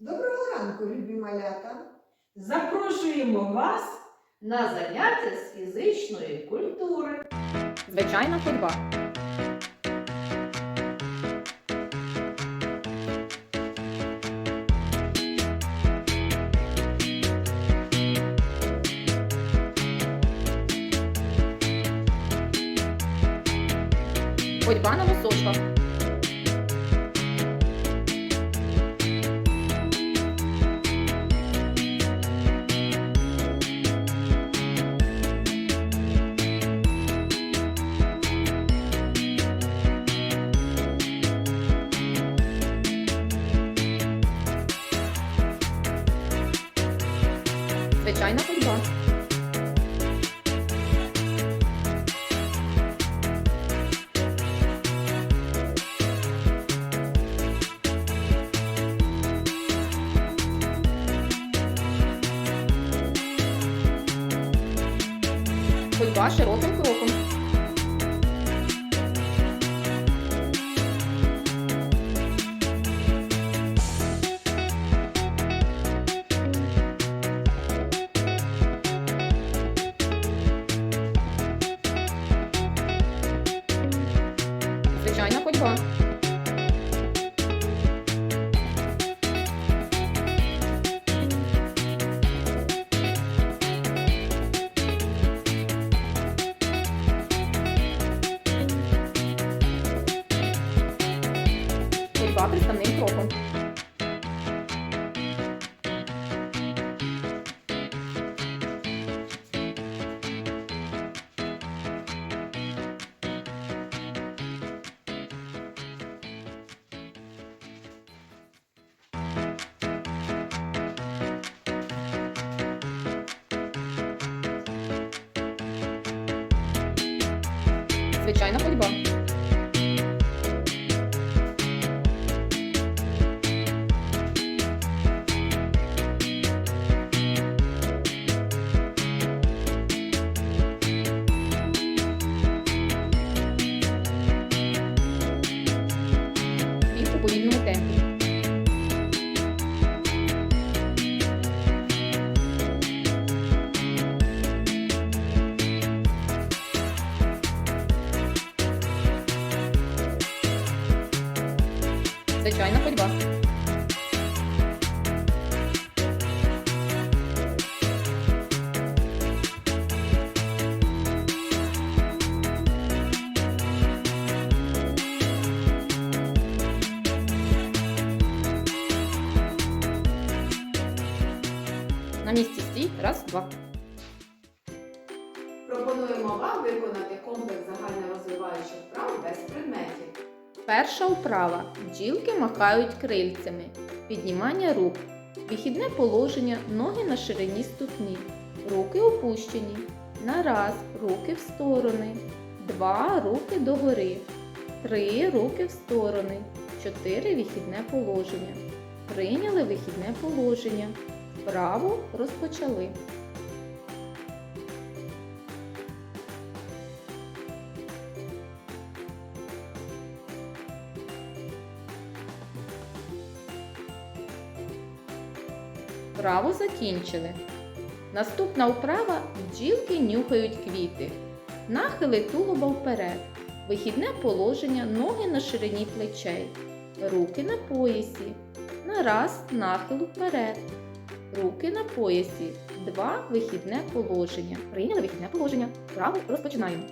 Доброго ранку, любі малята! Запрошуємо вас на заняття з фізичної культури. Звичайна ходьба. Ходьба на носочках. Звичайна ходьба. Ходьба широким Звичайна ходьба. Стій. Пропонуємо вам виконати комплекс загальнорозвиваючих вправ без предметів. Перша вправа. Бджілки махають крильцями. Піднімання рук. Вихідне положення. Ноги на ширині ступні. Руки опущені. На раз. Руки в сторони. Два. Руки догори. Три. Руки в сторони. Чотири. Вихідне положення. Прийняли вихідне положення. Вправо розпочали. Вправу закінчили. Наступна вправа бджілки нюхають квіти. Нахили тулуба вперед. Вихідне положення ноги на ширині плечей. Руки на поясі. На раз нахил вперед. Руки на поясі. Два вихідне положення. Прийняли вихідне положення. Вправу розпочинаємо.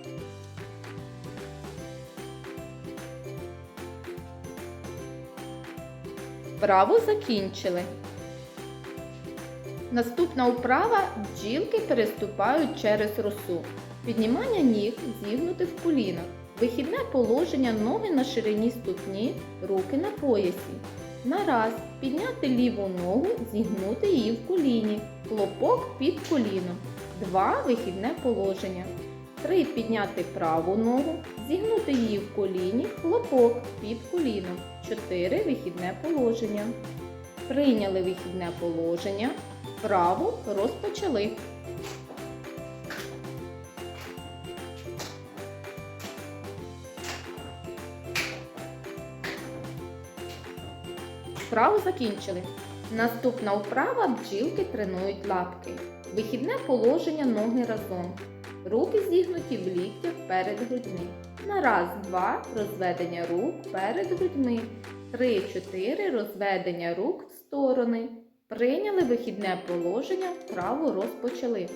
Вправу закінчили. Наступна вправа бджілки переступають через росу. Піднімання ніг зігнути в колінах. Вихідне положення ноги на ширині ступні, руки на поясі. На раз підняти ліву ногу, зігнути її в коліні. Хлопок під коліном. Два вихідне положення. Три підняти праву ногу, зігнути її в коліні, хлопок під коліном. Чотири вихідне положення. Прийняли вихідне положення. Вправу розпочали. Вправу закінчили. Наступна вправа бджілки тренують лапки. Вихідне положення ноги разом. Руки зігнуті в ліктях перед грудьми. На раз, два розведення рук перед грудьми. Три, чотири розведення рук в сторони. Прийняли вихідне положення, вправу розпочали.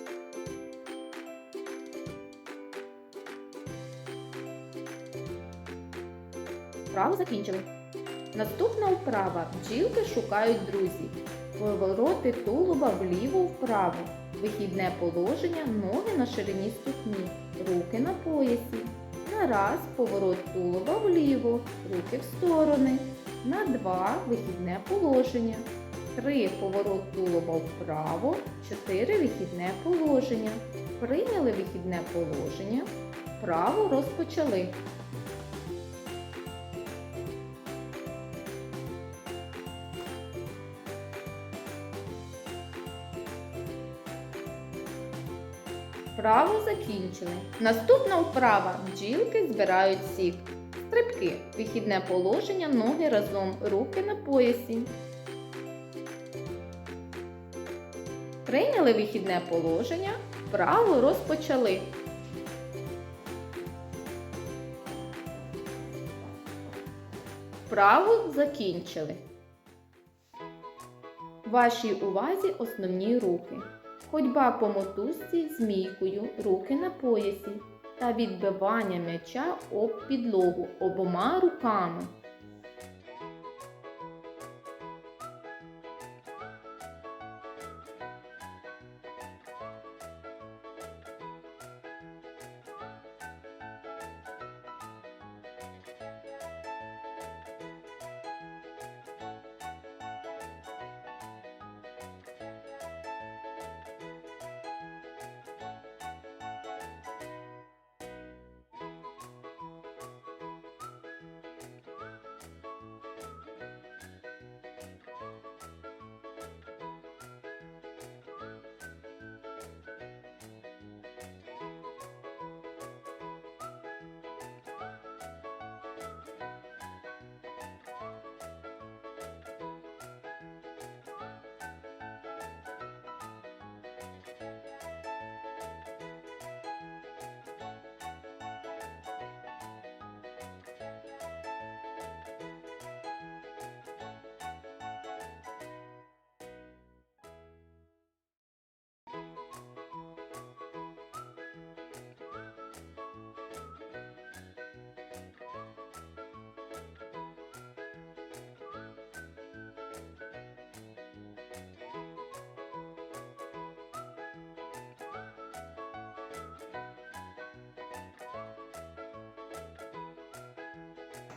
Вправу закінчили. Наступна вправа. Бджілки шукають друзів. Повороти тулуба вліво-вправо. Вихідне положення, ноги на ширині ступні, руки на поясі. На раз поворот тулуба вліво, руки в сторони. На два вихідне положення. Три поворот тулуба вправо, чотири вихідне положення. Прийняли вихідне положення. Вправо розпочали. Вправу закінчили. Наступна вправа. Бджілки збирають сік. Стрибки. Вихідне положення, ноги разом, руки на поясі. Прийняли вихідне положення. Вправу розпочали. Вправу закінчили. Вашій увазі основні рухи. Ходьба по мотузці змійкою, руки на поясі та відбивання м'яча об підлогу обома руками.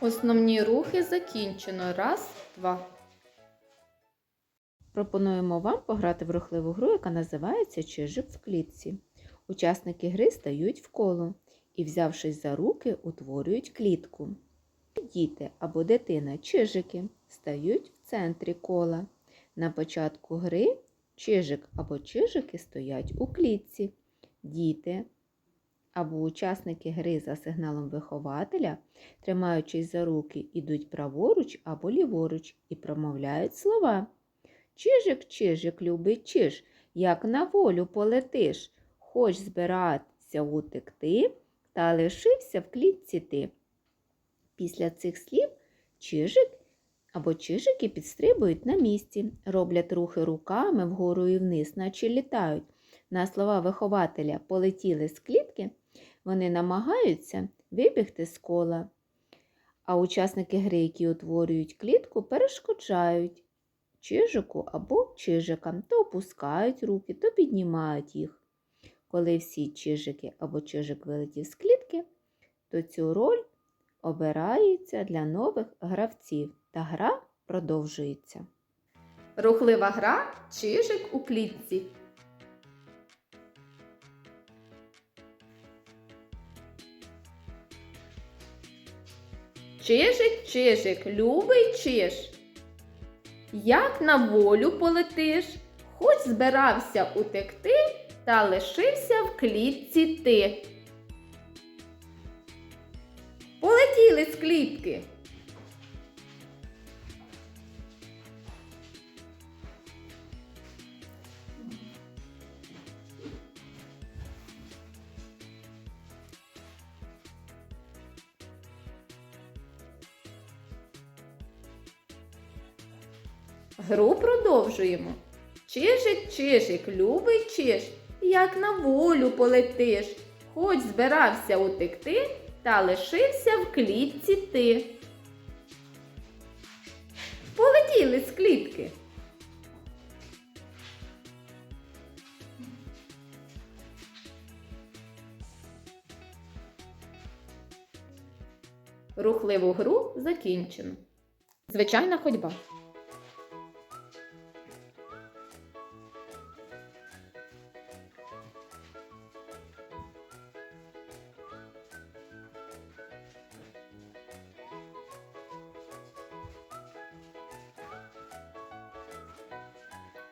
Основні рухи закінчено. Раз, два. Пропонуємо вам пограти в рухливу гру, яка називається Чижик в клітці. Учасники гри стають в коло і, взявшись за руки, утворюють клітку. Діти або дитина чижики стають в центрі кола. На початку гри чижик або чижики стоять у клітці. Діти або учасники гри за сигналом вихователя, тримаючись за руки, ідуть праворуч або ліворуч і промовляють слова. Чижик, чижик, любий чиж, як на волю полетиш, хоч збиратися утекти, та лишився в клітці ти. Після цих слів чижик або чижики підстрибують на місці, роблять рухи руками вгору і вниз, наче літають. На слова вихователя полетіли з клітки, вони намагаються вибігти з кола. А учасники гри, які утворюють клітку, перешкоджають чижику або чижикам, то опускають руки, то піднімають їх. Коли всі чижики або чижик вилетів з клітки, то цю роль обирається для нових гравців, та гра продовжується. Рухлива гра чижик у клітці. Чижик, чижик, любий чиж. Як на волю полетиш, хоч збирався утекти, та лишився в клітці ти. Полетіли з клітки. Гру продовжуємо. Чижик, чижик, любий чиж, як на волю полетиш, хоч збирався утекти, та лишився в клітці ти. Полетіли з клітки. Рухливу гру закінчено. Звичайна ходьба.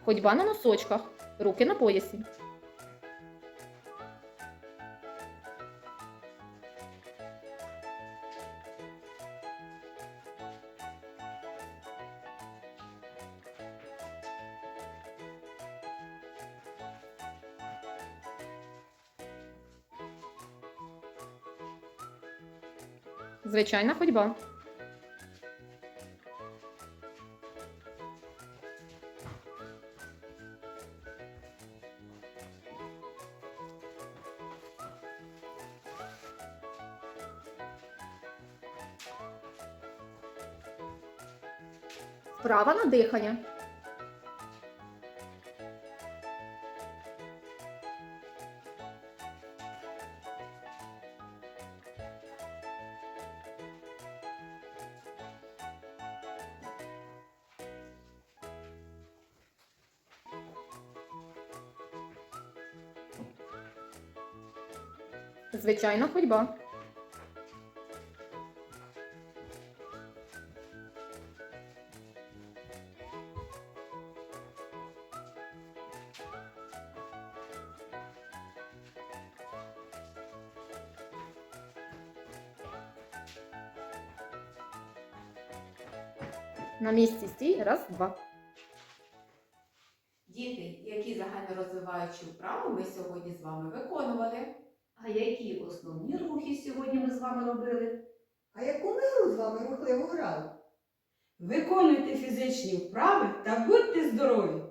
Ходьба на носочках, руки на поясі. Звичайна ходьба. Вправа на дихання. Звичайна ходьба. На місці стій. Раз, два. Діти, які загальнорозвиваючі вправи ми сьогодні з вами виконували? А які основні рухи сьогодні ми з вами робили? А яку ми гру з вами рухливо грали? Виконуйте фізичні вправи та будьте здорові!